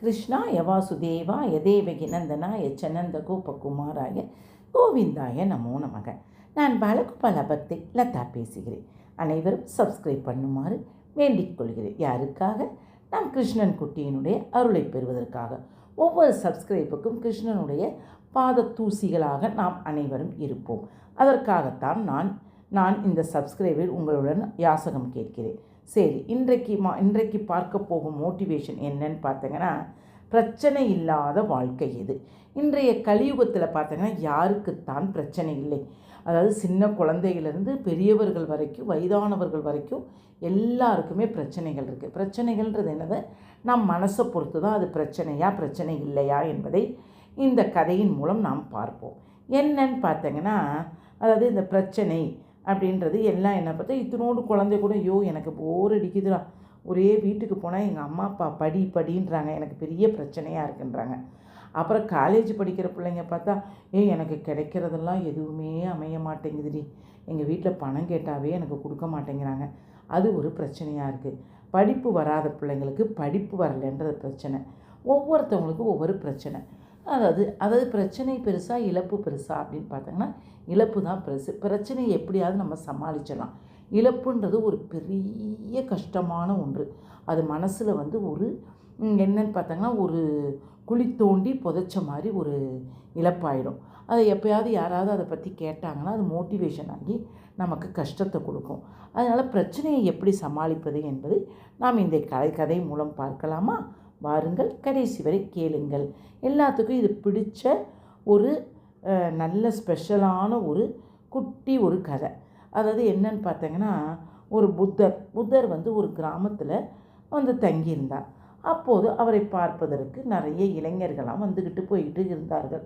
கிருஷ்ணாய வாசுதேவாய தேவகி நந்தனாய சனந்த கோபகுமாராய கோவிந்தாய நமோ நமக. நான் பாலகோபால பக்தி லதா பேசுகிறேன். அனைவரும் சப்ஸ்கிரைப் பண்ணுமாறு வேண்டிக் கொள்கிறேன். யாருக்காக? நாம் கிருஷ்ணன் குட்டியினுடைய அருளை பெறுவதற்காக. ஒவ்வொரு சப்ஸ்கிரைப்புக்கும் கிருஷ்ணனுடைய பாத தூசிகளாக நாம் அனைவரும் இருப்போம். அதற்காகத்தான் நான் நான் இந்த சப்ஸ்கிரைபில் உங்களுடன் யாசகம் கேட்கிறேன். சரி இன்றைக்கு மா இன்றைக்கு பார்க்க போகும் மோட்டிவேஷன் என்னன்னு பார்த்தீங்கன்னா பிரச்சனை இல்லாத வாழ்க்கை இது. இன்றைய கலியுகத்தில் பார்த்தீங்கன்னா யாருக்குத்தான் பிரச்சனை இல்லை. அதாவது சின்ன குழந்தையிலேருந்து பெரியவர்கள் வரைக்கும் வயதானவர்கள் வரைக்கும் எல்லாருக்குமே பிரச்சனைகள் இருக்குது பிரச்சனைகள்ன்றது என்னது? நம் மனசை பொறுத்து தான் அது பிரச்சனையா பிரச்சனை இல்லையா என்பதை இந்த கதையின் மூலம் நாம் பார்ப்போம். என்னன்னு பார்த்தீங்கன்னா அதாவது இந்த பிரச்சனை அப்படின்றது எல்லாம் என்ன பார்த்தா இத்தினோடு குழந்தை கூட ஐயோ எனக்கு போர் அடிக்குதுடா. ஒரே வீட்டுக்கு போனால் எங்கள் அம்மா அப்பா படி படின்றாங்க. எனக்கு பெரிய பிரச்சனையாக இருக்குன்றாங்க. அப்புறம் காலேஜ் படிக்கிற பிள்ளைங்க பார்த்தா ஏ எனக்கு கிடைக்கிறதெல்லாம் எதுவுமே அமைய மாட்டேங்குதுடி. எங்கள் வீட்டில் பணம் கேட்டாவே எனக்கு கொடுக்க மாட்டேங்கிறாங்க. அது ஒரு பிரச்சனையாக இருக்குது படிப்பு வராத பிள்ளைங்களுக்கு படிப்பு வரலைன்றது பிரச்சனை. ஒவ்வொருத்தவங்களுக்கும் ஒவ்வொரு பிரச்சனை. அதாவது அதாவது பிரச்சனை பெருசாக இழப்பு பெருசா அப்படின்னு பார்த்தோங்கன்னா இழப்பு தான் பெருசு. பிரச்சனையை எப்படியாவது நம்ம சமாளிச்சிடலாம். இழப்புன்றது ஒரு பெரிய கஷ்டமான ஒன்று. அது மனசில் வந்து ஒரு என்னன்னு பார்த்தாங்கன்னா ஒரு குழி தோண்டி புதைச்ச மாதிரி ஒரு இழப்பாயிடும். அதை எப்பயாவது யாராவது அதை பற்றி கேட்டாங்கன்னா அது மோட்டிவேஷன் ஆகி நமக்கு கஷ்டத்தை கொடுக்கும். அதனால் பிரச்சனையை எப்படி சமாளிப்பது என்பதை நாம் இந்த கதை கதை மூலம் பார்க்கலாமா? வாருங்கள் கடைசி வரை கேளுங்கள். எல்லாத்துக்கும் இது பிடிச்ச ஒரு நல்ல ஸ்பெஷலான ஒரு குட்டி ஒரு கதை. அதாவது என்னன்னு பார்த்தீங்கன்னா ஒரு புத்தர் புத்தர் வந்து ஒரு கிராமத்தில் வந்து தங்கியிருந்தார். அப்போது அவரை பார்ப்பதற்கு நிறைய இளைஞர்களாம் வந்துக்கிட்டு போய்கிட்டு இருந்தார்கள்.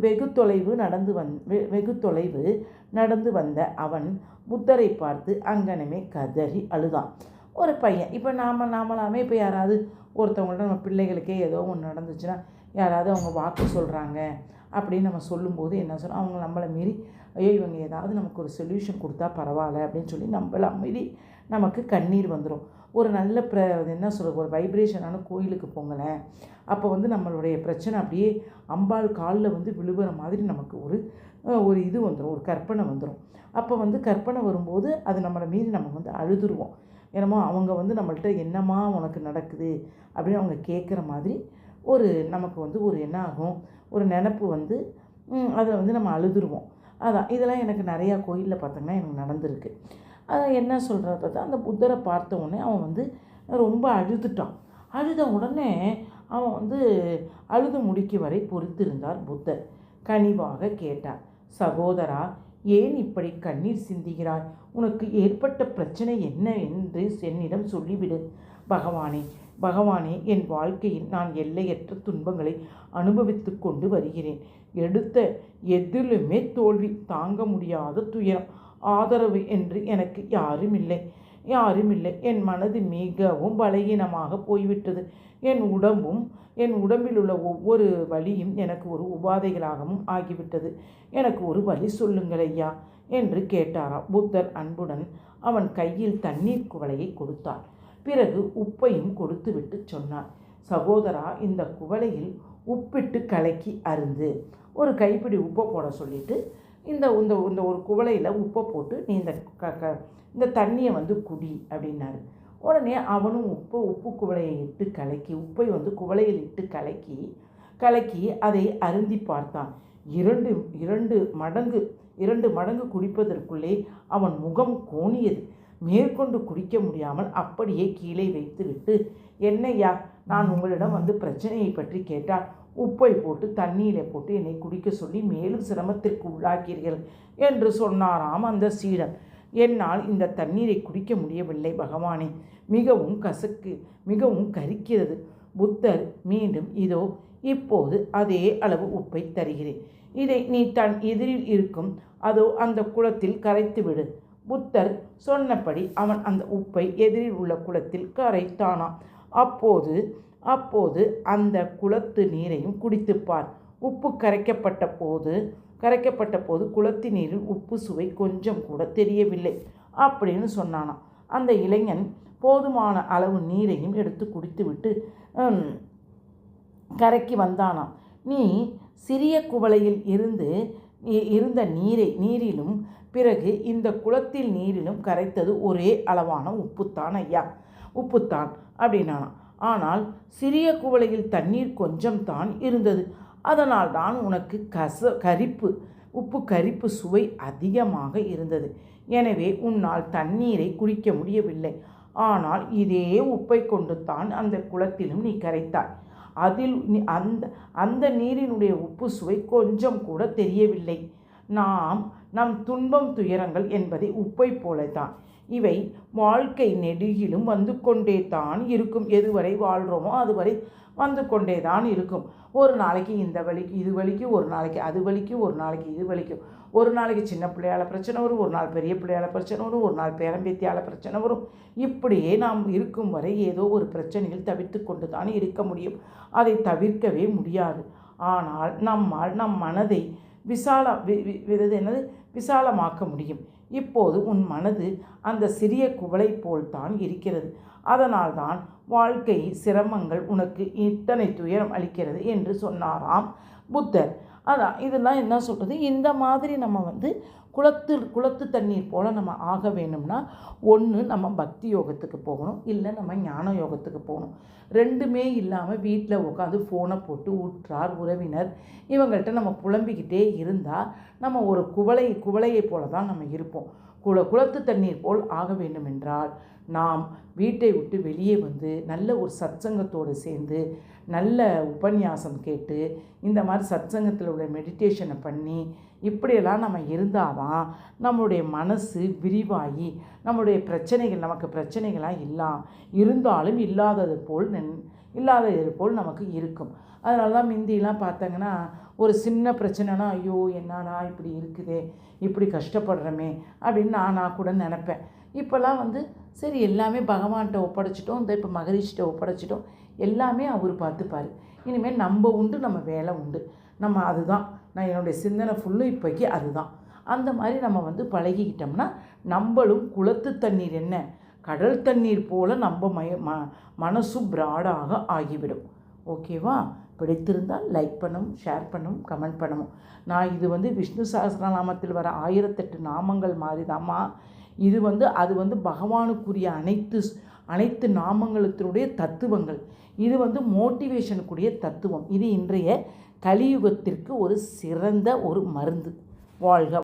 வெகு தொலைவு நடந்து வந் வெ- வெகு தொலைவு நடந்து வந்த அவன் புத்தரை பார்த்து அங்கனமே கதறி அழுதான். ஒரு பையன். இப்போ நாம் நாமளாமே இப்போ யாராவது ஒருத்தவங்கள்ட்ட நம்ம பிள்ளைகளுக்கே ஏதோ ஒன்று நடந்துச்சுன்னா யாராவது அவங்க வாக்கு சொல்கிறாங்க அப்படின்னு நம்ம சொல்லும்போது என்ன சொல்றோம் அவங்க நம்மளை மீறி ஐயோ இவங்க ஏதாவது நமக்கு ஒரு சொல்யூஷன் கொடுத்தா பரவாயில்ல அப்படின்னு சொல்லி நம்மளை மீறி நமக்கு கண்ணீர் வந்துடும் ஒரு நல்ல ப்ர அது என்ன சொல்கிறது ஒரு வைப்ரேஷனான கோயிலுக்கு போங்களேன். அப்போ வந்து நம்மளுடைய பிரச்சனை அப்படியே அம்பாள் காலில் வந்து விழுகிற மாதிரி நமக்கு ஒரு ஒரு இது வந்துடும் ஒரு கற்பனை வந்துடும் அப்போ வந்து கற்பனை வரும்போது அது நம்மளை மீறி நம்ம வந்து அழுதுருவோம். என்னமோ அவங்க வந்து நம்மள்கிட்ட என்னம்மா உனக்கு நடக்குது அப்படின்னு அவங்க கேட்குற மாதிரி ஒரு நமக்கு வந்து ஒரு என்ன ஆகும் ஒரு நினப்பு வந்து அதில் அதை வந்து நம்ம அழுதுருவோம். அதான் இதெல்லாம் எனக்கு நிறையா கோயிலில் பார்த்தோம்னா எனக்கு நடந்திருக்கு. அதை என்ன சொல்கிறது பார்த்தா அந்த புத்தரை பார்த்த உடனே அவன் வந்து ரொம்ப அழுதுட்டான். அழுத உடனே அவன் வந்து அழுது முடிக்க வரை பொறுத்திருந்தார் புத்தர். கனிவாக கேட்டார் சகோதரா ஏன் இப்படி கண்ணீர் சிந்துகிறாய்? உனக்கு ஏற்பட்ட பிரச்சனை என்ன என்று என்னிடம் சொல்லிவிடு. பகவானே பகவானே என் வாழ்க்கையில் நான் எல்லையற்ற துன்பங்களை அனுபவித்து கொண்டு வருகிறேன். எடுத்த எதிலுமே தோல்வி தாங்க முடியாத துயரம் ஆதரவு என்று எனக்கு யாரும் இல்லை யாரும் இல்லை என் மனது மிகவும் பலகீனமாக போய்விட்டது. என் உடம்பும் என் உடம்பில் உள்ள ஒவ்வொரு வழியும் எனக்கு ஒரு உபாதைகளாகவும் ஆகிவிட்டது. எனக்கு ஒரு வழி சொல்லுங்கள் ஐயா என்று கேட்டாராம். புத்தர் அன்புடன் அவன் கையில் தண்ணீர் குவளையை கொடுத்தார். பிறகு உப்பையும் கொடுத்துவிட்டு சொன்னார். சகோதரா இந்த குவளையில் உப்பிட்டு கலக்கி அருந்து ஒரு கைப்பிடி உப்பை போட சொல்லிட்டு இந்த இந்த இந்த ஒரு குவளையில் உப்பை போட்டு நீ இந்த க க இந்த தண்ணியை வந்து குடி அப்படின்னாரு. உடனே அவனும் உப்பு உப்பு குவளையை இட்டு கலக்கி உப்பை வந்து குவளையில் இட்டு கலக்கி கலக்கி அதை அருந்தி பார்த்தான். இரண்டு இரண்டு மடங்கு இரண்டு மடங்கு குடிப்பதற்குள்ளே அவன் முகம் கோணியது. மேற்கொண்டு குடிக்க முடியாமல் அப்படியே கீழே வைத்துவிட்டு என்னையா நான் உங்களிடம் வந்து பிரச்சனையை பற்றி கேட்டால் உப்பை போட்டு தண்ணீரை போட்டு என்னை குடிக்க சொல்லி மேலும் சிரமத்திற்கு உள்ளாக்கீர்கள் என்று சொன்னாராம் அந்த சீடன். என்னால் இந்த தண்ணீரை குடிக்க முடியவில்லை பகவானே. மிகவும் கசக்கு மிகவும் கரிக்கிறது. புத்தர் மீண்டும் இதோ இப்போது அதே அளவு உப்பை தருகிறேன். இதை நீ தன் எதிரில் இருக்கும் அதோ அந்த குளத்தில் கரைத்து விடு. புத்தர் சொன்னபடி அவன் அந்த உப்பை எதிரில் உள்ள குளத்தில் கரைத்தானாம். அப்போது அப்போது அந்த குளத்து நீரையும் குடித்துப்பார் உப்பு கரைக்கப்பட்ட போது கரைக்கப்பட்ட போது குளத்து நீரில் உப்பு சுவை கொஞ்சம் கூட தெரியவில்லை அப்படின்னு சொன்னானாம். அந்த இளைஞன் போதுமான அளவு நீரையும் எடுத்து குடித்துவிட்டு கரைக்கு வந்தானாம். நீ சிறிய குவளையில் இருந்து இருந்த நீரை நீரிலும் பிறகு இந்த குளத்தில் நீரிலும் கரைத்தது ஒரே அளவான உப்புத்தான் ஐயா. உப்புத்தான்? அப்படின்னானாம். ஆனால் சிறிய குவளையில் தண்ணீர் கொஞ்சம்தான் இருந்தது. அதனால் தான் உனக்கு கச கரிப்பு உப்பு கரிப்பு சுவை அதிகமாக இருந்தது. எனவே உன்னால் தண்ணீரை குடிக்க முடியவில்லை. ஆனால் இதே உப்பை கொண்டு தான் அந்த குளத்திலும் நீ கரைத்தாய். அதில் அந்த அந்த நீரினுடைய உப்பு சுவை கொஞ்சம் கூட தெரியவில்லை. நாம் நம் துன்பம் துயரங்கள் என்பதை உப்பை போலத்தான் இவை வாழ்க்கை நெடுகிலும் வந்து கொண்டே தான் இருக்கும். எதுவரை வாழ்கிறோமோ அதுவரை வந்து கொண்டே தான் இருக்கும். ஒரு நாளைக்கு இந்த வலிக்கு இது வலிக்கும் ஒரு நாளைக்கு அது வலிக்கும் ஒரு நாளைக்கு இது வலிக்கும் ஒரு நாளைக்கு சின்ன பிள்ளையால பிரச்சனை வரும் ஒரு நாள் பெரிய பிள்ளையால பிரச்சனை வரும் ஒரு நாள் பேரம்பேத்தியால பிரச்சனை வரும். இப்படியே நாம் இருக்கும் வரை ஏதோ ஒரு பிரச்சனையில் தவிர்த்து கொண்டு தான் இருக்க முடியும். அதை தவிர்க்கவே முடியாது. ஆனால் நம்மால் நம் மனதை விசால வி- வி- என்னது? விசாலமாக்க முடியும். இப்போது உன் மனது அந்த சிறிய குவளை போல்தான் இருக்கிறது. அதனால்தான் வாழ்க்கை சிரமங்கள் உனக்கு இத்தனை துயரம் அளிக்கிறது என்று சொன்னாராம் புத்தர். அதான் இதெல்லாம் என்ன சொல்கிறது இந்த மாதிரி நம்ம வந்து குளத்து குளத்து தண்ணீர் போல் நம்ம ஆக வேணும்னா ஒன்று நம்ம பக்தி யோகத்துக்கு போகணும் இல்லை நம்ம ஞான யோகத்துக்கு போகணும். ரெண்டுமே இல்லாமல் வீட்டில் உட்காந்து ஃபோனை போட்டு உற்றார் உறவினர் இவங்கள்ட்ட நம்ம புலம்பிக்கிட்டே இருந்தால் நம்ம ஒரு குவளை குவளையை போல தான் நம்ம இருப்போம். குள குளத்து தண்ணீர் போல் ஆக வேண்டுமென்றால் நாம் வீட்டை விட்டு வெளியே வந்து நல்ல ஒரு சத்சங்கத்தோடு சேர்ந்து நல்ல உபன்யாசம் கேட்டு இந்த மாதிரி சத்சங்கத்தில் உள்ள மெடிடேஷனை பண்ணி இப்படியெல்லாம் நம்ம இருந்தால் தான் நம்மளுடைய மனசு விரிவாகி நம்மளுடைய பிரச்சனைகள் நமக்கு பிரச்சனைகளாக இல்லா இருந்தாலும் இல்லாதது போல் நின் இல்லாதது போல் நமக்கு இருக்கும். அதனால தான் மிந்திலாம் பார்த்தாங்கன்னா ஒரு சின்ன பிரச்சனைனா ஐயோ என்னடா இப்படி இருக்குதே இப்படி கஷ்டப்படுறோமே அப்படின்னு நான் நான் கூட நினப்பேன். இப்போல்லாம் வந்து சரி எல்லாமே பகவான்கிட்ட ஒப்படைச்சிட்டோம் இந்த இப்போ மகரிஷ்கிட்ட ஒப்படைச்சிட்டோம் எல்லாமே அவர் பார்த்துப்பார். இனிமேல் நம்ம உண்டு நம்ம வேலை உண்டு. நம்ம அதுதான். நான் என்னுடைய சிந்தனை ஃபுல்லும் இப்போக்கி அதுதான். அந்த மாதிரி நம்ம வந்து பழகிக்கிட்டோம்னா நம்மளும் குளத்து தண்ணீர் என்ன? கடல் தண்ணீர் போல் நம்ம மய ம மனசும் பிராடாக ஆகிவிடும். ஓகேவா பிடித்திருந்தால் லைக் பண்ணவும் ஷேர் பண்ணவும் கமெண்ட் பண்ணவும். நான் இது வந்து விஷ்ணு சஹஸ்ரநாமத்தில் வர ஆயிரத்தெட்டு நாமங்கள் மாதிரி இது வந்து அது வந்து பகவானுக்குரிய அனைத்து அனைத்து நாமங்களுடைய தத்துவங்கள். இது வந்து மோட்டிவேஷனுக்குரிய தத்துவம். இது இன்றைய கலியுகத்திற்கு ஒரு சிறந்த ஒரு மருந்து. வாழ்க